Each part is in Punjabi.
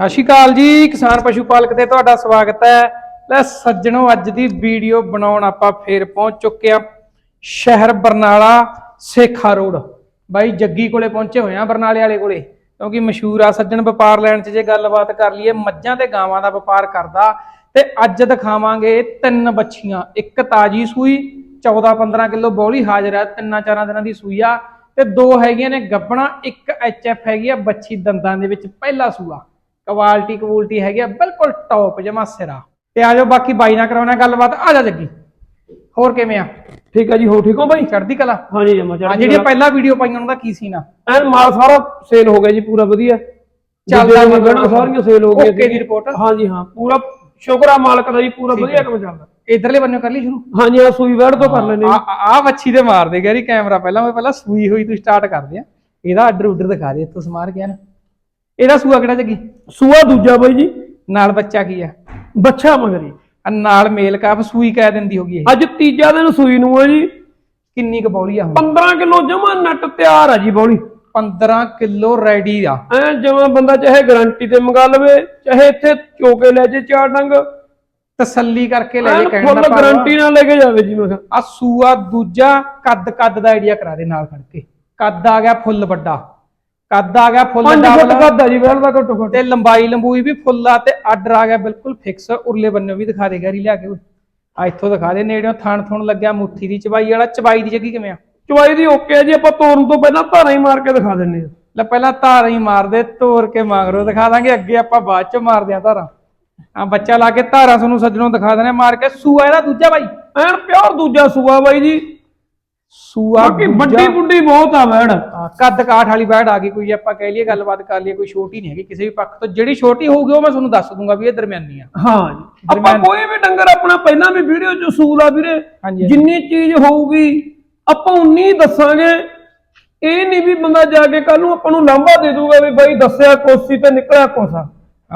ਸਤਿ ਸ਼੍ਰੀ ਅਕਾਲ ਜੀ, ਕਿਸਾਨ ਪਸ਼ੂ ਪਾਲਕ ਤੇ ਤੁਹਾਡਾ ਸਵਾਗਤ ਹੈ। ਲੈ ਸੱਜਣੋ, ਅੱਜ ਦੀ ਵੀਡੀਓ ਬਣਾਉਣ ਆਪਾਂ ਫੇਰ ਪਹੁੰਚ ਚੁੱਕੇ ਆ ਸ਼ਹਿਰ ਬਰਨਾਲਾ, ਸੇਖਾ ਰੋਡ। ਬਾਈ, ਜੱਗੀ ਕੋਲੇ ਪਹੁੰਚੇ ਹੋਏ ਆ ਬਰਨਾਲੇ ਵਾਲੇ ਕੋਲੇ, ਕਿਉਂਕਿ ਮਸ਼ਹੂਰ ਆ ਸੱਜਣ ਵਪਾਰ ਲੈਣ 'ਚ ਜੇ ਗੱਲਬਾਤ ਕਰ ਲਈਏ, ਮੱਝਾਂ ਤੇ ਗਾਵਾਂ ਦਾ ਵਪਾਰ ਕਰਦਾ। ਤੇ ਅੱਜ ਦਿਖਾਵਾਂਗੇ ਤਿੰਨ ਬੱਚੀਆਂ ਇੱਕ ਤਾਜੀ ਸੂਈ 14-15 ਕਿਲੋ ਬੋਲੀ ਹਾਜ਼ਰ ਹੈ, ਤਿੰਨਾਂ ਚਾਰਾਂ ਦਿਨਾਂ ਦੀ ਸੂਈ ਆ। ਤੇ ਦੋ ਹੈਗੀਆਂ ਨੇ ਗੱਬਣਾ, ਇੱਕ ਐਚਐਫ ਹੈਗੀ ਆ ਬੱਚੀ ਦੰਦਾਂ ਦੇ ਵਿੱਚ ਪਹਿਲਾ ਸੂਆ। ਕੁਆਲਿਟੀ ਕੁਆਲਿਟੀ ਹੈਗੀ ਆ ਬਿਲਕੁਲ ਟੌਪ ਜਮਾ ਸਿਰਾ। ਤੇ ਆਜੋ ਬਾਕੀ ਬਾਈ ਨਾਲ ਕਰਾਉਣਾ ਗੱਲਬਾਤ ਆ ਜਾ ਜੱਗੀ। ਹੋਰ ਕਿਵੇਂ ਆ? ਠੀਕ ਹੈ ਜੀ ਹੋ ਠੀਕ ਹੋ ਬਾਈ? ਚੜ੍ਹਦੀ ਕਲਾ? ਹਾਂਜੀ ਜਮਾ ਆ ਚੜ੍ਹਦੀ ਜਿਹੜੀਆਂ ਪਹਿਲਾਂ ਵੀਡੀਓ ਪਾਈਆਂ ਉਹਨਾਂ ਦਾ ਕੀ ਸੀ ਨਾ ਐਨ ਮਾਲ ਸਾਰਾ ਸੇਲ ਹੋ ਗਿਆ ਜੀ ਪੂਰਾ ਵਧੀਆ। ਚੱਲਦਾ ਮਤਲਬ ਸਾਰੀਆਂ ਸੇਲ ਹੋ ਗਈਆਂ Okay ਦੀ report? ਹਾਂਜੀ ਹਾਂ ਪੂਰਾ ਸ਼ੁਕਰ ਆ ਮਾਲਕ ਦਾ ਜੀ ਪੂਰਾ ਵਧੀਆ ਕੰਮ ਚੱਲਦਾ। ਇਧਰਲੇ ਬੰਨੋਂ ਕਰ ਲਈ ਸ਼ੁਰੂ? ਹਾਂਜੀ ਆ ਸੂਈ ਵੜ ਤੋਂ ਕਰ ਲੈਨੇ ਆ ਆ ਮੱਛੀ ਦੇ ਮਾਰ ਦੇ ਗੈਰੀ ਕੈਮਰਾ ਪਹਿਲਾਂ ਮੈਂ ਪਹਿਲਾਂ ਸੂਈ ਹੋਈ ਤੂੰ ਸਟਾਰਟ ਕਰਦੇ ਆ। ਇਹਦਾ ਆਰਡਰ ਉਡਰ ਦਿਖਾ ਦੇ ਇੱਥੋਂ ਸਮਾਰ ਗਿਆ ਨਾ ਇਹਦਾ ਸੂਆ ਕਿਹੜਾ ਜੱਗੀ? ਸੂਆ ਦੂਜਾ ਬਾਈ ਜੀ। ਨਾਲ ਬੱਚਾ ਕੀ ਆ? ਬੱਚਾ ਮਗਰੀ। ਆ ਨਾਲ ਮੇਲ ਕਾਫ ਸੂਈ ਕਹਿ ਦਿੰਦੀ ਹੋਗੀ ਇਹ। ਅੱਜ ਤੀਜਾ ਦਿਨ ਸੂਈ ਨੂੰ ਆ ਜੀ। ਕਿੰਨੀ ਕੁ ਬੌਲੀ ਆ ਹੁਣ? 15 ਕਿਲੋ ਜਮਾ ਨੱਟ ਤਿਆਰ ਆ ਜੀ ਬੌਲੀ। 15 ਕਿਲੋ ਰੈਡੀ ਆ। ਐ ਜਮਾ ਬੰਦਾ ਚਾਹੇ ਗਾਰੰਟੀ ਤੇ ਮੰਗਾ ਲਵੇ ਚਾਹੇ ਇੱਥੇ ਚੋਕੇ ਲੈ ਜੇ ਚਾਰ ਡੰਗ। ਤਸੱਲੀ ਕਰਕੇ ਲੈ ਜੇ ਕਹਿਣ ਫੁੱਲ ਦਾ ਆ। ਗਾਰੰਟੀ ਨਾਲ ਲੈ ਕੇ ਜਾਵੇ ਜੀ ਮੈਂ ਆ ਸੂਆ ਦੂਜਾ ਕੱਦ ਕੱਦ ਦਾ ਆਈਡੀਆ ਕਰਾ ਦੇ ਨਾਲ ਖੜ ਕੇ। ਕੱਦ ਆ ਗਿਆ ਫੁੱਲ ਵੱਡਾ। ਕੱਦ ਆ ਗਿਆ ਫੁੱਲ 5 ਫੁੱਟ ਡਬਲ ਕੱਦ ਆ ਜੀ ਵੈਲ ਦਾ ਘੱਟੋ ਘੱਟ। ਤੇ ਲੰਬਾਈ ਲੰਬੂਈ ਵੀ ਫੁੱਲ ਆ ਤੇ ਆਰਡਰ ਆ ਗਿਆ ਬਿਲਕੁਲ ਫਿਕਸ ਉਰਲੇ ਬੰਨੇ ਵੀ ਦਿਖਾ ਦੇ ਗੈਰੀ ਲਿਆ ਕੇ ਓਏ। ਆ ਇੱਥੋਂ ਦਿਖਾ ਦੇ ਨੇੜਿਓਂ ਥਣ ਥੁਣ ਲੱਗਿਆ ਮੁੱਠੀ ਦੀ ਚਬਾਈ ਵਾਲਾ। ਚਬਾਈ ਦੀ ਜੱਗੀ ਕਿਵੇਂ ਆ? ਚਵਾਈ ਦੀ ਓਕੇ ਆ ਜੀ ਆਪਾਂ ਤੋਰਨ ਤੋਂ ਪਹਿਲਾਂ ਧਾਰਾਂ ਹੀ ਮਾਰ ਕੇ ਦਿਖਾ ਦਿੰਨੇ ਆ ਲੈ ਪਹਿਲਾਂ ਧਾਰਾਂ ਹੀ ਮਾਰਦੇ ਤੋੜ ਕੇ ਮਗਰੋਂ ਦਿਖਾ ਦਾਂਗੇ ਅੱਗੇ ਆਪਾਂ ਬਾਅਦ ਚ ਮਾਰਦੇ ਆ ਧਾਰਾਂ। ਆ ਬੱਚਾ ਲਾ ਕੇ ਧਾਰਾਂ ਤੁਹਾਨੂੰ ਸੱਜਣੋਂ ਦਿਖਾ ਦੇਣੇ ਮਾਰ ਕੇ ਸੂਆ ਇਹਦਾ ਦੂਜਾ ਬਾਈ। ਐਨ ਪਿਓਰ ਦੂਜਾ ਸੂਆ ਬਾਈ ਜੀ। ਸੂਆ ਬਾਕੀ। ਵੱਡੀ ਬੁੱਢੀ ਬਹੁਤ ਆ ਹਾਂ, ਕੱਦ ਕਾਠ ਵਾਲੀ ਬੈੜ ਆ ਗਈ ਕੋਈ ਆਪਾਂ ਕਹਿ ਲਈਏ ਗੱਲਬਾਤ ਕਰ ਲਈਏ ਕੋਈ ਛੋਟੀ ਨਹੀਂ ਹੈਗੀ ਕਿਸੇ ਵੀ ਪੱਖ ਤੋਂ ਜਿਹੜੀ ਛੋਟੀ ਹੋਊਗੀ ਉਹ ਮੈਂ ਤੁਹਾਨੂੰ ਦੱਸ ਦੂੰਗਾ ਵੀ ਇਹ ਦਰਮਿਆਨੀ ਆ ਹਾਂ ਜੀ ਆਪਾਂ ਕੋਈ ਵੀ ਡੰਗਰ ਆਪਣਾ ਪਹਿਲਾਂ ਵੀ ਵੀਡੀਓ ਚ ਸੂਲ ਆ ਵੀਰੇ। ਜਿੰਨੀ ਚੀਜ਼ ਹੋਊਗੀ ਆਪਾਂ ਉਨੀ ਦੱਸਾਂਗੇ ਇਹ ਨਹੀਂ ਵੀ ਬੰਦਾ ਜਾ ਕੇ ਕੱਲ ਨੂੰ ਆਪਾਂ ਨੂੰ ਲਾਂਭਾ ਦੇ ਦੂਗਾ ਵੀ ਬਾਈ ਦੱਸਿਆ ਕੋਸੀ ਤੇ ਨਿਕਲਿਆ ਕੋਸਾ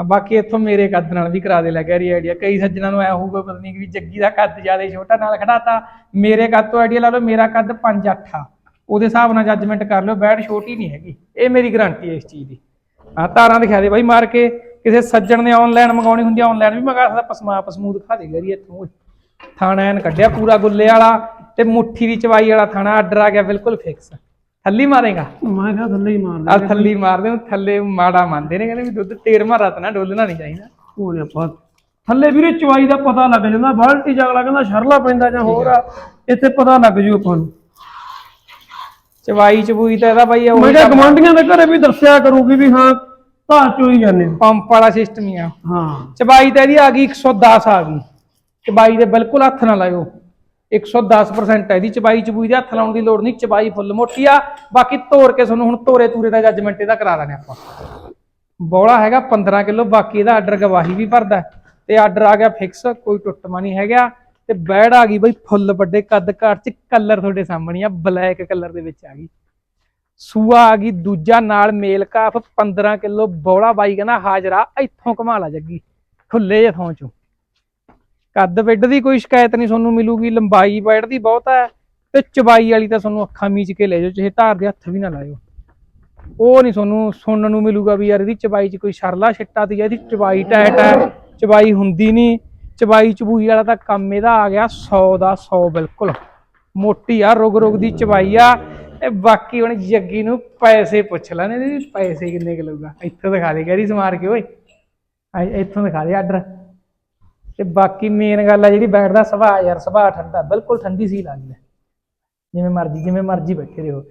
ਬਾਕੀ ਇੱਥੋਂ ਮੇਰੇ ਕੱਦ ਨਾਲ ਵੀ ਕਰਾ ਦੇ ਲੱਗਿਆ ਰੀ ਆਈਡੀਆ ਕਈ ਸੱਜਣਾ ਨੂੰ ਐ ਹੋਊਗਾ, ਪਤਾ ਨਹੀਂ ਕਿ ਵੀ ਜੱਗੀ ਦਾ ਕੱਦ ਜ਼ਿਆਦਾ ਛੋਟਾ, ਨਾਲ ਖੜਾਤਾ। ਮੇਰੇ ਕੱਦ ਤੋਂ ਆਈਡੀਆ ਲਾ ਲਓ, ਮੇਰਾ ਕੱਦ 5 8 ਆ। ਉਹਦੇ ਹਿਸਾਬ ਨਾਲ ਜੱਜਮੈਂਟ ਕਰ ਲਓ, ਬੈਠ ਛੋਟੀ ਨਹੀਂ ਹੈਗੀ। ਇਹ ਮੇਰੀ ਗਾਰੰਟੀ ਹੈ ਇਸ ਚੀਜ਼ ਦੀ। ਆ ਤਾਰਾਂ ਦਿਖਾ ਦੇ ਬਾਈ, ਮਾਰ ਕੇ ਕਿਸੇ ਸੱਜਣ ਨੇ ਆਨਲਾਈਨ ਮੰਗਾਉਣੀ ਹੁੰਦੀ ਆ ਆਨਲਾਈਨ ਵੀ ਮੰਗਾ ਸਕਦਾ, ਪਸਮਾ ਪਸਮੂ ਦਿਖਾ ਦੇ ਗਰੀ ਇੱਥੋਂ ਥਾਣਾ ਐਨ ਕੱਢਿਆ, ਪੂਰਾ ਗੁੱਲੇ ਵਾਲਾ ਤੇ ਮੁੱਠੀ ਦੀ ਚਵਾਈ ਵਾਲਾ ਥਾਣਾ ਆਰਡਰ ਆ ਗਿਆ, ਬਿਲਕੁਲ ਫਿਕਸ ਥੱਲੀ ਮਾਰੇਗਾ? ਮੈਂ ਕਿਹਾ ਥੱਲੇ ਹੀ ਮਾਰ ਆ ਥੱਲੀ ਮਾਰਦੇ ਨੂੰ ਥੱਲੇ ਮਾੜਾ ਮੰਨਦੇ ਨੇ ਕਹਿੰਦੇ ਵੀ ਦੁੱਧ ਤੇਰ ਮਾਰਾ ਤਾਂ ਨਾ ਡੋਲਣਾ ਨਹੀਂ ਚਾਹੀਦਾ। ਉਹ ਨੇ ਆਪਾਂ ਥੱਲੇ ਵੀਰੇ ਚਵਾਈ ਦਾ ਪਤਾ ਲੱਗ ਜਾਂਦਾ ਬਾਲਟੀ ਜਗਲਾ ਕਹਿੰਦਾ ਸ਼ਰਲਾ ਪੈਂਦਾ ਜਾਂ ਹੋਰ ਆ ਇੱਥੇ ਪਤਾ ਲੱਗ ਜੂ ਆਪਾਂ ਨੂੰ। ਚਵਾਈ ਚਬੂਈ ਤਾਂ ਇਹਦਾ ਬਾਈ ਮੈਂ ਉਹ ਕਿਹਾ ਗਵਾਂਢੀਆਂ ਦੇ ਘਰੇ ਵੀ ਦੱਸਿਆ ਕਰੂਗੀ ਵੀ ਹਾਂ ਧਾਰ ਚੋਈ ਜਾਂਦੇ ਆ। ਪੰਪ ਵਾਲਾ ਸਿਸਟਮ ਹੀ ਆ। ਹਾਂ। ਚਬਾਈ ਤਾਂ ਇਹਦੀ ਆ ਗਈ 110 ਆ ਗਈ। ਚਬਾਈ ਦੇ ਬਿਲਕੁਲ ਹੱਥ ਨਾ ਲਾਇਓ। 110% ਹੈ। ਇਹਦੀ ਚਬਾਈ ਚਬੂਈ ਦੇ ਹੱਥ ਲਾਉਣ ਦੀ ਲੋੜ ਨਹੀਂ, ਚਬਾਈ ਫੁੱਲ ਮੋਟੀ ਆ। ਬਾਕੀ ਤੋਰ ਕੇ ਤੁਹਾਨੂੰ ਹੁਣ ਤੋਰੇ ਤੂਰੇ ਦਾ ਜੱਜਮੈਂਟ ਇਹਦਾ ਕਰਾ ਦਾਂਗੇ ਆਪਾਂ। ਬੋਲਾ ਹੈਗਾ 15 ਕਿਲੋ, ਬਾਕੀ ਇਹਦਾ ਆਰਡਰ ਗਵਾਹੀ ਵੀ ਭਰਦਾ ਤੇ ਆਰਡਰ ਆ ਗਿਆ ਫਿਕਸ ਕੋਈ ਟੁੱਟਮਾ ਨਹੀਂ ਹੈਗਾ। ਤੇ ਬੈੜ ਆ ਗਈ ਬਈ ਫੁੱਲ ਵੱਡੇ ਕੱਦ ਕਾਠ ਚ ਕਲਰ ਤੁਹਾਡੇ ਸਾਹਮਣੇ ਆ ਬਲੈਕ ਕਲਰ ਦੇ ਵਿੱਚ ਆ ਗਈ। ਸੂਆ ਆ ਗਈ, ਦੂਜਾ ਨਾਲ ਮੇਲ ਕਾਫ 15 ਕਿਲੋ, ਬੋਲਾ ਬਾਈ ਕਹਿੰਦਾ ਹਾਜ਼ਰਾ ਇੱਥੋਂ ਘਮਾ ਲਾ ਜੱਗੀ ਖੁੱਲੇ ਜੇ ਥਾਂ ਚੋਂ। ਕੱਦ ਵਿੱਡ ਦੀ ਕੋਈ ਸ਼ਿਕਾਇਤ ਨਹੀਂ ਤੁਹਾਨੂੰ ਮਿਲੂਗੀ, ਲੰਬਾਈ ਬੈੜ ਦੀ ਬਹੁਤ ਹੈ ਤੇ ਚਬਾਈ ਵਾਲੀ ਤਾਂ ਤੁਹਾਨੂੰ ਅੱਖਾਂ ਮੀਚ ਕੇ ਲੈ ਜਾਓ, ਚਾਹੇ ਧਾਰ ਦੇ ਹੱਥ ਵੀ ਨਾ ਲਾਇਓ। ਉਹ ਨਹੀਂ ਤੁਹਾਨੂੰ ਸੁਣਨ ਨੂੰ ਮਿਲੂਗਾ ਵੀ ਯਾਰ ਇਹਦੀ ਚਬਾਈ 'ਚ ਕੋਈ ਸ਼ਰਲਾ ਛਿੱਟਾ ਤੇ ਇਹਦੀ ਚਬਾਈ ਟੈਟ ਹੈ, ਚਬਾਈ ਹੁੰਦੀ ਨਹੀਂ, ਚਬਾਈ ਚਬੂਈ ਵਾਲਾ ਤਾਂ ਕੰਮ ਇਹਦਾ ਆ ਗਿਆ 100 ਦਾ 100 ਬਿਲਕੁਲ। ਮੋਟੀ ਆ, ਰੁਗ ਰੁਗ ਦੀ ਚਬਾਈ ਆ, ਤੇ ਬਾਕੀ ਹੁਣ ਜੱਗੀ ਨੂੰ ਪੈਸੇ ਪੁੱਛ ਲੈਣੇ ਪੈਸੇ ਕਿੰਨੇ ਕੁ ਲਊਗਾ? ਇੱਥੋਂ ਦਿਖਾ ਦੇ ਗੈਰੀ ਸਮਾਰ ਕੇ ਓਏ। ਇੱਥੋਂ ਦਿਖਾ ਦੇ ਆਰਡਰ। ਤੇ ਬਾਕੀ ਮੇਨ ਗੱਲ ਆ ਜਿਹੜੀ ਬੈਠਦਾ ਸੁਭਾਅ ਯਾਰ ਸੁਭਾਅ ਠੰਡਾ ਬਿਲਕੁਲ ਠੰਡੀ ਸੀ ਲੱਗਦੀ ਹੈ ਜਿਵੇਂ ਮਰਜ਼ੀ ਜਿਵੇਂ ਮਰਜ਼ੀ ਬੈਠੇ ਰਹੋ।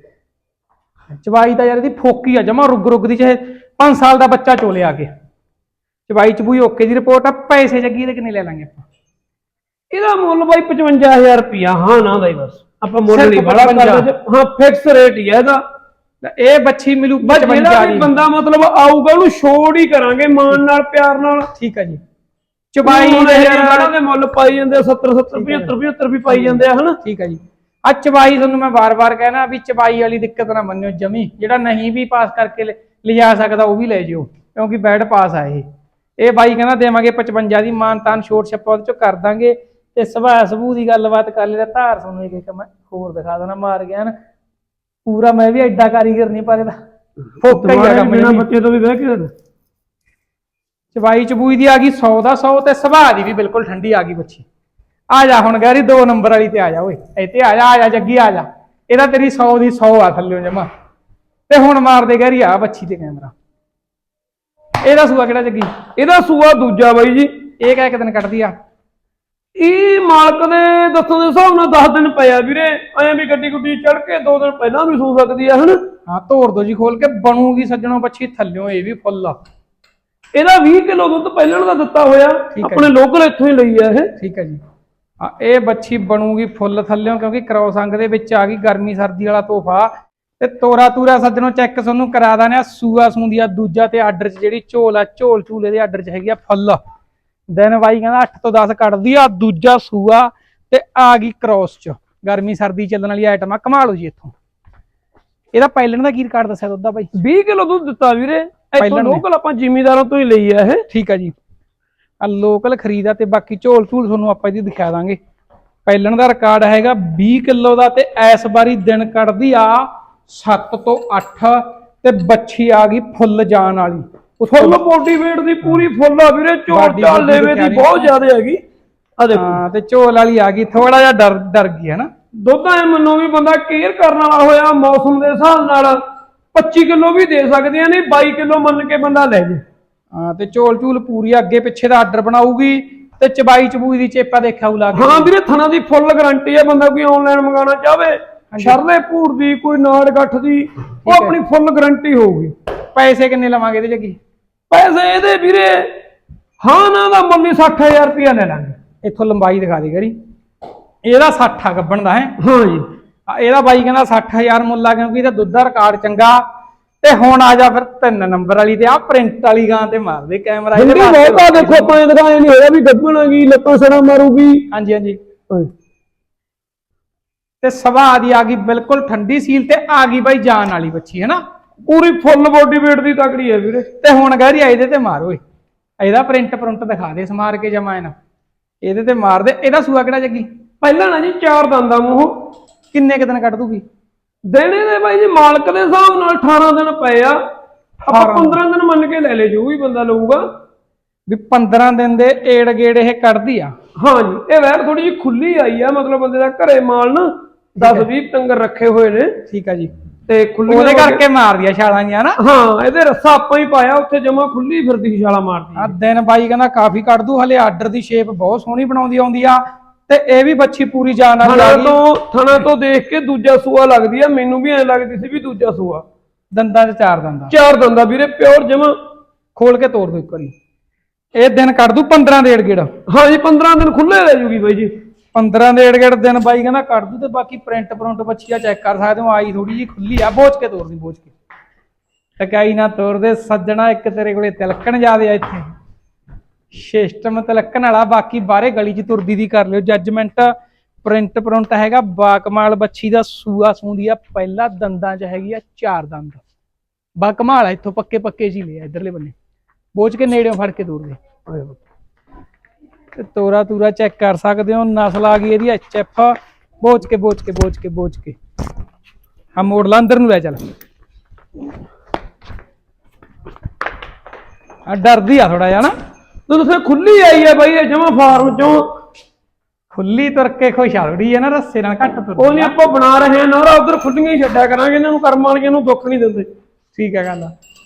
ਚਵਾਈ ਤਾਂ ਯਾਰ ਇਹਦੀ ਫੋਕੀ ਆ ਜਮਾ ਰੁਗ ਰੁਗ ਦੀ ਚਾਹੇ 5 ਸਾਲ ਦਾ ਬੱਚਾ ਚੋਲੇ ਆ ਕੇ। ਚਵਾਈ ਚਬੂਈ ਓਕੇ ਦੀ ਰਿਪੋਰਟ ਆ ਪੈਸੇ ਜੱਗੀ ਦੇ ਕਿੰਨੇ ਲੈ ਲਾਂਗੇ ਆਪਾਂ? ਇਹਦਾ ਮੁੱਲ ਬਾਈ 55000 ਰੁਪਿਆ ਹਾਂ ਨਾ ਦਾ ਹੀ ਬਸ। ਆਪਾਂ ਮੁੱਲ ਨਹੀਂ ਬੜਾ 55 ਕਰਦੇ ਹਾਂ ਫਿਕਸ ਰੇਟ ਹੀ ਹੈ ਇਹਦਾ। ਇਹ ਬੱਚੀ ਮਿਲੂ ਬਸ 55 ਜਿਹੜਾ ਵੀ ਦੀ। ਬੰਦਾ ਮਤਲਬ ਆਊਗਾ ਉਹਨੂੰ ਛੋੜ ਹੀ ਕਰਾਂਗੇ ਮਾਨ ਨਾਲ ਪਿਆਰ ਨਾਲ। ਠੀਕ ਆ ਜੀ। ਚਬਾਈ ਦੇ ਜਿਹੜਾ ਦੇ ਮੁੱਲ ਪਾਈ ਜਾਂਦੇ ਆ 70 70 75 75 ਵੀ ਪਾਈ ਜਾਂਦੇ ਆ ਹਨਾ? ਠੀਕ ਹੈ ਜੀ। ਆ ਚਬਾਈ ਤੁਹਾਨੂੰ ਮੈਂ ਵਾਰ-ਵਾਰ ਕਹਿਣਾ ਵੀ ਚਬਾਈ ਵਾਲੀ ਦਿੱਕਤ ਨਾ ਮੰਨਿਓ ਜਮੀ। ਜਿਹੜਾ ਨਹੀਂ ਵੀ ਪਾਸ ਕਰਕੇ ਲਿਜਾ ਸਕਦਾ ਉਹ ਵੀ ਲੈ ਜਿਓ ਕਿਉਂਕਿ ਬੈਡ ਪਾਸ ਆ ਇਹ। ਇਹ ਬਾਈ ਕਹਿੰਦਾ ਦੇਵਾਂਗੇ 55 ਦੀ ਮਾਨਤਾਨ ਛੋਟ ਛੱਪਾ ਉਹਦੇ ਚੋਂ ਕਰ ਦਾਂਗੇ। ਤੇ ਸੁਭਾਅ ਸਬੂ ਦੀ ਗੱਲਬਾਤ ਕਰ ਤਾਂ ਧਾਰ ਤੁਹਾਨੂੰ ਇੱਕ ਮੈਂ ਹੋਰ ਦਿਖਾ ਦੇਣਾ ਮਾਰ ਗਿਆ ਨਾ। ਪੂਰਾ ਮੈਂ ਵੀ ਐਡਾ ਕਾਰੀਗਰ ਨਹੀਂ ਪਰ ਇਹਦਾ ਫੋਕਾ ਹੀ ਬਿਨਾ ਮੈਨੂੰ ਬੱਚੇ ਤੋਂ ਵੀ ਬਹਿ ਕੇ ਚਬਾਈ ਚਬੂਈ ਦੀ ਆ ਗਈ 100 ਦਾ 100 ਤੇ ਸੁਭਾਅ ਦੀ ਵੀ ਬਿਲਕੁਲ ਠੰਡੀ ਆ ਗਈ ਬੱਚੀ। ਆ ਜਾ ਹੁਣ ਗੈਰੀ 2 ਨੰਬਰ ਵਾਲੀ ਤੇ ਆ ਜਾ ਓਏ। ਇੱਥੇ ਆ ਜਾ ਆ ਜਾ ਜੱਗੀ ਆ ਜਾ। ਇਹਦਾ ਤੇਰੀ 100 ਦੀ 100 ਆ ਥੱਲੇ ਜਮਾ। ਤੇ ਹੁਣ ਮਾਰ ਦੇ ਗੈਰੀ ਆ ਬੱਚੀ ਤੇ ਕੈਮਰਾ। ਇਹਦਾ ਸੂਆ ਕਿਹੜਾ ਜੱਗੀ? ਇਹਦਾ ਸੂਆ ਦੂਜਾ ਬਾਈ ਜੀ। ਇਹ ਕਹਿ ਇੱਕ ਦਿਨ ਕੱਢਦੀ ਆ? ਇਹ ਮਾਲਕ ਦੇ ਦੱਸਣ ਦੇ ਹਿਸਾਬ ਨਾਲ 10 ਦਿਨ ਪਿਆ ਵੀਰੇ। ਐਂ ਵੀ ਗੱਡੀ ਗੁੱਡੀ ਚੜ ਕੇ 2 ਦਿਨ ਪਹਿਲਾਂ ਵੀ ਸੂ ਸਕਦੀ ਆ ਹਨ? ਹਾਂ ਤੋੜ ਦੋ ਜੀ ਖੋਲ ਕੇ ਬਣੂਗੀ ਸੱਜਣੋ ਬੱਚੀ ਥੱਲਿਓ ਇਹ ਵੀ ਫੁੱਲ ਆ। ਇਹਦਾ 20 ਕਿਲੋ ਦੁੱਧ ਪਹਿਲਾਂ ਦਾ ਦਿੱਤਾ ਹੋਇਆ ਠੀਕ ਹੈ ਆਪਣੇ ਲੋਕਲ ਇੱਥੋਂ ਹੀ ਲਈ ਆ ਇਹ। ਠੀਕ ਹੈ ਜੀ। ਆ ਇਹ ਬੱਚੀ ਬਣੂਗੀ ਫੁੱਲ ਥੱਲਿਓਂ ਕਿਉਂਕਿ ਕ੍ਰੋਸ ਅੰਗ ਦੇ ਵਿੱਚ ਆ ਗਈ ਗਰਮੀ ਸਰਦੀ ਵਾਲਾ ਤੋਹਫਾ। ਤੇ ਤੋਰਾ ਤੂਰਾ ਸੱਜਣੋ ਚੈੱਕ ਤੁਹਾਨੂੰ ਕਰਾ ਦਾਨੇ ਆ ਸੂਆ ਸੂੰਦੀ ਆ ਦੂਜਾ ਤੇ ਆਰਡਰ 'ਚ ਜਿਹੜੀ ਝੋਲ ਆ ਝੋਲ ਝੂਲੇ ਦੇ ਆਰਡਰ 'ਚ ਹੈਗੀ ਆ ਫੁੱਲ। ਦਿਨ ਬਾਈ ਕਹਿੰਦਾ 8 ਤੋਂ 10 ਕੱਢਦੀ ਆ ਦੂਜਾ ਸੂਆ ਤੇ ਆ ਗਈ ਕ੍ਰੋਸ 'ਚ। ਗਰਮੀ ਸਰਦੀ ਚੱਲਣ ਵਾਲੀ ਆਈਟਮ ਆ ਕਮਾ ਲਓ ਜੀ ਇੱਥੋਂ। ਇਹਦਾ ਪਾਇਲਣ ਦਾ ਕੀ ਰਿਕਾਰਡ ਦੱਸਿਆ ਦੁੱਧ ਦਾ ਬਾਈ? 20 ਕਿਲੋ ਦੁੱਧ ਦਿੱਤਾ ਵੀਰੇ। ਇੱਥੋਂ ਪਹਿਲਾਂ ਨੇ। ਲੋਕਲ ਆਪਾਂ ਜ਼ਿਮੀਦਾਰਾਂ ਤੋਂ ਹੀ ਲਈ ਆ ਇਹ। ਠੀਕ ਆ ਜੀ। ਆ ਲੋਕਲ ਖਰੀਦਾ ਤੇ ਬਾਕੀ ਝੋਲ ਝੂਲ ਤੁਹਾਨੂੰ ਆਪਾਂ ਇਹਦੀ ਦਿਖਾ ਦਾਂਗੇ। ਪਹਿਲਣ ਦਾ ਰਿਕਾਰਡ ਹੈਗਾ 20 ਕਿਲੋ ਦਾ ਤੇ ਇਸ ਵਾਰੀ ਦਿਨ ਕੱਢਦੀ ਆ 7 ਤੋਂ 8 ਤੇ ਬੱਚੀ ਆ ਗਈ ਫੁੱਲ ਜਾਣ ਵਾਲੀ। ਫੁੱਲ ਬੋਡੀ weight ਦੀ ਪੂਰੀ ਫੁੱਲ ਆ ਵੀਰੇ ਝੋਲ Body ਚਾਲ weight ਲੇਵੇ ਦੀ। ਬਹੁਤ ਜ਼ਿਆਦਾ ਹੈਗੀ। ਆ ਦੇਖੋ। ਹਾਂ ਤੇ ਝੋਲ ਵਾਲੀ ਆ ਗਈ ਥੋੜਾ ਜਿਹਾ ਡਰ ਡਰ ਗਈ ਹੈ ਨਾ। ਦੁੱਧ ਐ ਮੰਨੋ ਵੀ ਬੰਦਾ ਕੇਅਰ ਕਰਨ ਵਾਲਾ ਹੋਇਆ ਮੌਸਮ ਦੇ ਹਿਸਾਬ ਨਾਲ। 25 ਕਿਲੋ ਵੀ ਦੇ ਸਕਦੀਆਂ ਨੇ 22 ਕਿਲੋ ਮੰਨ ਕੇ ਬੰਦਾ ਲੈ ਜੇ। ਹਾਂ ਤੇ ਝੋਲ ਝੂਲ ਪੂਰੀ ਅੱਗੇ ਪਿੱਛੇ ਦਾ ਆਰਡਰ ਬਣਾਊਗੀ ਤੇ ਚਬਾਈ ਚਬੂਈ ਦੀ ਚੇਪਾ ਦੇਖਿਆ ਉਹ ਲਾ ਕੇ। ਹਾਂ ਵੀਰੇ ਥਣਾ ਦੀ ਫੁੱਲ ਗਾਰੰਟੀ ਹੈ ਬੰਦਾ ਕੋਈ ਆਨਲਾਈਨ ਮੰਗਾਉਣਾ ਚਾਹਵੇ। ਸ਼ਰਲੇ ਭੂਰ ਦੀ ਕੋਈ ਨਾੜ ਗੱਠ ਦੀ ਉਹ। ਆਪਣੀ ਫੁੱਲ ਗਾਰੰਟੀ ਹੋਊਗੀ। ਪੈਸੇ ਕਿੰਨੇ ਲਵਾਂਗੇ ਇਹਦੇ ਜੱਗੀ ਪੈਸੇ ਇਹਦੇ ਵੀਰੇ ਹਾਂ ਨਾ ਦਾ ਹੀ 60000 ਰੁਪਇਆ ਲੈ ਲਾਂਗੇ। ਇੱਥੋਂ ਲੰਬਾਈ ਦਿਖਾ ਦੇ ਗੜੀ। ਇਹਦਾ 60 ਆ ਗੱਬਣ ਦਾ ਹੈ? ਹਾਂ ਜੀ। ਆ ਇਹਦਾ ਬਾਈ ਕਹਿੰਦਾ 60000 ਮੁੱਲ ਆ ਕਿਉਂਕਿ ਇਹਦਾ ਦੁੱਧ ਦਾ ਰਿਕਾਰਡ ਚੰਗਾ। ਤੇ ਹੁਣ ਆ ਜਾ ਫਿਰ ਤਿੰਨ ਨੰਬਰ ਵਾਲੀ ਤੇ ਆ ਪ੍ਰਿੰਟ ਵਾਲੀ ਗਾਂ ਤੇ ਮਾਰ ਦੇ ਕੈਮਰਾ ਹਿੰਦੀ ਬਹੁਤ ਆ ਦੇਖੋ ਆਪਾਂ ਇਹ ਦਿਖਾਏ ਨਹੀਂ ਹੋਇਆ ਵੀ ਗਈ ਲੱਤਾਂ ਸੜਾ ਮਾਰੂਗੀ। ਹਾਂਜੀ ਹਾਂਜੀ। ਤੇ ਸੁਭਾਅ ਦੀ ਆ ਗਈ ਬਿਲਕੁਲ ਠੰਡੀ ਸੀਲ ਤੇ ਆ ਗਈ ਬਾਈ ਜਾਨ ਵਾਲੀ ਬੱਚੀ ਹੈ ਨਾ ਪੂਰੀ ਫੁੱਲ ਬੋਡੀ weight ਦੀ ਤਕੜੀ ਹੈ ਵੀਰੇ। ਤੇ ਹੁਣ ਗਹਿਰੀ ਆ ਇਹਦੇ ਤੇ ਮਾਰ ਓਏ। ਇਹਦਾ ਪ੍ਰਿੰਟ ਪ੍ਰਿੰਟ ਦਿਖਾ ਦੇ ਸਮਾਰ ਕੇ ਜਮਾ ਇਹਨਾਂ। ਇਹਦੇ ਤੇ ਮਾਰ ਦੇ। ਇਹਦਾ ਸੂਆ ਕਿਹੜਾ ਜੱਗੀ? ਪਹਿਲਾਂ ਨਾ ਜੀ ਚਾਰ ਦੰਦਾਂ ਮੂੰਹ। ਕਿੰਨੇ ਕੁ ਦਿਨ ਕੱਢ ਦੂਗੀ? ਦੇਣੇ ਦੇ ਬਾਈ ਜੀ ਮਾਲਕ ਦੇ ਹਿਸਾਬ ਨਾਲ 18 ਦਿਨ ਪਏ ਆ। ਆਪਾਂ 15 ਦਿਨ ਮੰਨ ਕੇ ਲੈ ਲੈ ਜੋ ਵੀ ਬੰਦਾ ਲਊਗਾ। ਵੀ 15 ਦਿਨ ਦੇ ਏੜ ਗੇੜ ਇਹ ਕੱਢਦੀ ਆ? ਹਾਂ ਜੀ ਇਹ ਵੈਰ ਥੋੜੀ ਜਿਹੀ ਖੁੱਲੀ ਆਈ ਆ ਮਤਲਬ ਬੰਦੇ ਦਾ ਘਰੇ ਮਾਲ ਨਾ 10 20 ਟੰਗਰ ਰੱਖੇ ਹੋਏ ਨੇ। ਠੀਕ ਆ ਜੀ। ਤੇ ਖੁੱਲੀ ਉਹਦੇ ਕਰਕੇ ਮਾਰਦੀ ਆ ਛਾਲਾਂ ਜੀਆਂ ਨਾ? ਹਾਂ ਇਹਦੇ ਰੱਸਾ ਆਪਾਂ ਹੀ ਪਾਇਆ ਉੱਥੇ ਜਮਾ ਖੁੱਲੀ ਫਿਰਦੀ ਛਾਲਾ ਮਾਰਦੀ। ਆ ਦਿਨ ਬਾਈ ਕਹਿੰਦਾ ਕਾਫੀ ਕੱਢ ਦੂ ਹਲੇ ਆਰਡਰ ਦੀ ਸ਼ੇਪ ਬਹੁਤ ਸੋਹਣੀ ਬਣਾਉਂਦੀ ਆਉਂਦੀ ਆ। ਤੇ ਇਹ ਵੀ ਬੱਚੀ ਪੂਰੀ ਜਾਨ ਨਾਲ ਥਣਾ ਤੋਂ ਥਣਾ ਤੋਂ ਦੇਖ ਕੇ ਦੂਜਾ ਸੂਆ ਲੱਗਦੀ ਆ ਮੈਨੂੰ ਵੀ ਐਂ ਲੱਗਦੀ ਸੀ ਵੀ ਦੂਜਾ ਸੂਆ। ਦੰਦਾਂ 'ਚ ਚਾਰ ਦੰਦਾਂ। ਚਾਰ ਦੰਦਾ ਵੀਰੇ ਪਿਓਰ ਜਮਾ। ਖੋਲ ਕੇ ਤੋੜ ਦੋ ਇੱਕ ਵਾਰੀ। ਇਹ ਦਿਨ ਕੱਢ ਦੂ 15 ਦੇ ਏੜ ਗੇੜ। ਹਾਂ ਜੀ 15 ਦਿਨ ਖੁੱਲੇ ਰਹਿ ਜੂਗੀ ਬਾਈ ਜੀ। 15 ਦੇ ਏੜ ਗੇੜ ਦਿਨ ਬਾਈ ਕਹਿੰਦਾ ਕੱਢ ਦੂ ਤੇ ਬਾਕੀ ਪ੍ਰਿੰਟ ਪ੍ਰਿੰਟ ਬੱਚੀ ਆ ਚੈੱਕ ਕਰ ਸਕਦੇ ਹੋ ਆਈ ਥੋੜੀ ਜੀ ਖੁੱਲੀ ਆ ਬੋਝ ਕੇ ਤੋੜਦੀ ਬੋਝ ਕੇ। ਟਕਾਈ ਨਾ ਤੋੜਦੇ ਸੱਜਣਾ ਇੱਕ ਤੇਰੇ ਕੋਲੇ ਤਿਲਕਣ ਜਾਦੇ ਆ ਇੱਥੇ। ਸਿਸਟਮ ਤਿਲਕਣ ਵਾਲਾ ਬਾਕੀ ਬਾਹਰੇ ਗਲੀ 'ਚ ਤੁਰਦੀ ਦੀ ਕਰ ਲਿਓ। ਜੱਜਮੈਂਟ ਪ੍ਰਿੰਟ ਪ੍ਰਿੰਟ ਹੈਗਾ ਬਾਕਮਾਲ ਬੱਚੀ ਦਾ ਸੂਆ ਸੂੰਦੀ ਆ ਪਹਿਲਾ ਦੰਦਾਂ 'ਚ ਹੈਗੀ ਆ ਚਾਰ ਦੰਦ। ਬਾਕਮਾਲ ਆ ਇੱਥੋਂ ਪੱਕੇ ਪੱਕੇ ਜੀ ਲਿਆ ਇਧਰਲੇ ਬੰਨੇ। ਬੋਝ ਕੇ ਨੇੜਿਓਂ ਫੜ ਕੇ ਤੋੜ ਦੇ। ਤੇ ਤੋਰਾ ਤੂਰਾ ਚੈੱਕ ਕਰ ਸਕਦੇ ਹੋ ਨਸਲ ਆ ਗਈ ਇਹਦੀ ਐਚ ਐਫ ਬੋਝ ਕੇ ਬੋਝ ਕੇ ਬੋਝ ਕੇ ਬੋਝ ਕੇ। ਆ ਮੋੜ ਲਾ ਅੰਦਰ ਨੂੰ ਲੈ ਚੱਲ। ਆ ਡਰਦੀ ਆ ਥੋੜਾ ਜਿਹਾ ਨਾ। ਤੂੰ ਦੱਸੇ ਖੁੱਲੀ ਆਈ ਆ ਬਾਈ ਇਹ ਜਮਾ ਫਾਰਮ ਚੋਂ। ਖੁੱਲੀ ਤੁਰ ਕੇ ਖੁਸ਼ਹਾਲੜੀ ਹੈ ਨਾ ਰੱਸੇ ਨਾਲ ਘੱਟ ਤੁਰ ਉਹ ਨਹੀਂ ਆਪਾਂ ਬਣਾ ਰਹੇ ਆ ਨੌਰਾ ਉਧਰ ਖੁੱਲੀਆਂ ਹੀ ਛੱਡਿਆ ਕਰਾਂਗੇ ਇਹਨਾਂ ਨੂੰ ਕਰਮ ਵਾਲੀਆਂ ਨੂੰ ਦੁੱਖ ਨਹੀਂ ਦਿੰਦੇ। ਠੀਕ ਹੈ ਗੱਲ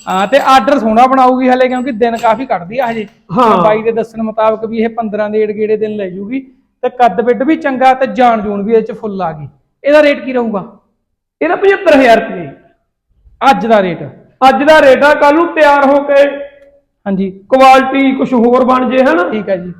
ਹਾਂ ਤੇ ਆਰਡਰ ਸੋਹਣਾ ਬਣਾਊਗੀ ਹਲੇ ਕਿਉਂਕਿ ਦਿਨ ਕਾਫੀ ਕੱਢਦੀ ਆ ਹਜੇ। ਹਾਂ। ਬਾਈ ਦੇ ਦੱਸਣ ਮੁਤਾਬਕ ਵੀ ਇਹ 15 ਦੇ ਏੜ ਗੇੜੇ ਦਿਨ ਲੈ ਜੂਗੀ। ਤੇ ਕੱਦ ਬਿੱਡ ਵੀ ਚੰਗਾ ਤੇ ਜਾਨ ਜੂਨ ਵੀ ਇਹ ਚ ਫੁੱਲ ਆ ਗਈ। ਇਹਦਾ ਰੇਟ ਕੀ ਰਹੂਗਾ? ਇਹਦਾ 75000 ਰੁਪਏ। ਅੱਜ ਦਾ ਰੇਟ। ਅੱਜ ਦਾ ਰੇਟ ਆ ਕੱਲ ਨੂੰ ਤਿਆਰ ਹੋ ਕੇ ਹਾਂਜੀ। ਕੁਆਲਿਟੀ ਕੁਝ ਹੋਰ ਬਣ ਜੇ ਹਨਾ? ਠੀਕ ਹੈ ਜੀ।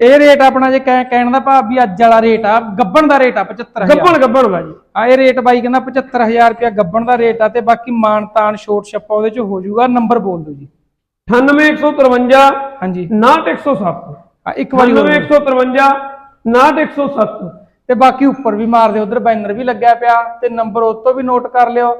ਇਹ ਰੇਟ ਆਪਣਾ ਜੇ ਕਹਿ- ਕਹਿਣ ਦਾ ਭਾਵ ਵੀ ਅੱਜ ਵਾਲਾ ਰੇਟ ਆ ਗੱਬਣ ਦਾ ਰੇਟ ਆ 75000 ਗੱਬਣ ਗੱਬਣ ਬਾਜੀ ਆ ਇਹ ਰੇਟ ਬਾਈ ਕਹਿੰਦਾ 75000 ਰੁਪਇਆ ਗੱਬਣ ਦਾ ਰੇਟ ਆ ਤੇ ਬਾਕੀ ਮਾਨ ਤਾਨ ਛੋਟ ਛੱਪਾ ਉਹਦੇ ਚ ਹੋ ਜਾਊਗਾ ਨੰਬਰ ਬੋਲ ਦਿਓ ਜੀ। 98153 ਹਾਂਜੀ। 6107 ਆ ਇੱਕ ਵਾਰੀ ਹੋਰ ਬੋਲੋ। 98153 6107 ਤੇ ਬਾਕੀ ਉੱਪਰ ਵੀ ਮਾਰ ਦਿਓ ਉਧਰ ਬੈਨਰ ਵੀ ਲੱਗਿਆ ਪਿਆ ਤੇ ਨੰਬਰ ਉਹ ਤੋਂ ਵੀ ਨੋਟ ਕਰ ਲਿਓ।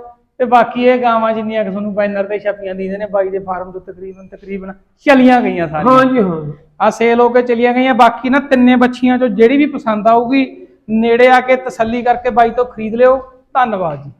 ਤੇ ਬਾਕੀ ਇਹ ਗਾਵਾਂ ਜਿੰਨੀਆਂ ਕਿ ਤੁਹਾਨੂੰ ਬੈਨਰ ਤੇ ਛਪੀਆਂ ਦਿੰਦੇ ਨੇ ਬਾਈ ਦੇ ਫਾਰਮ ਤੋਂ ਤਕਰੀਬਨ ਤਕਰੀਬਨ ਚਲੀਆਂ ਗਈਆਂ ਸਾਰੀਆਂ। ਹਾਂ ਜੀ ਹਾਂ ਆ ਸੇਲ ਹੋ ਕੇ ਚਲੀਆਂ ਗਈਆਂ ਬਾਕੀ ਨਾ ਤਿੰਨੇ ਬੱਚੀਆਂ ਚੋਂ ਜਿਹੜੀ ਵੀ ਪਸੰਦ ਆਊਗੀ ਨੇੜੇ ਆ ਕੇ ਤਸੱਲੀ ਕਰਕੇ ਬਾਈ ਤੋਂ ਖਰੀਦ ਲਿਓ। ਧੰਨਵਾਦ ਜੀ।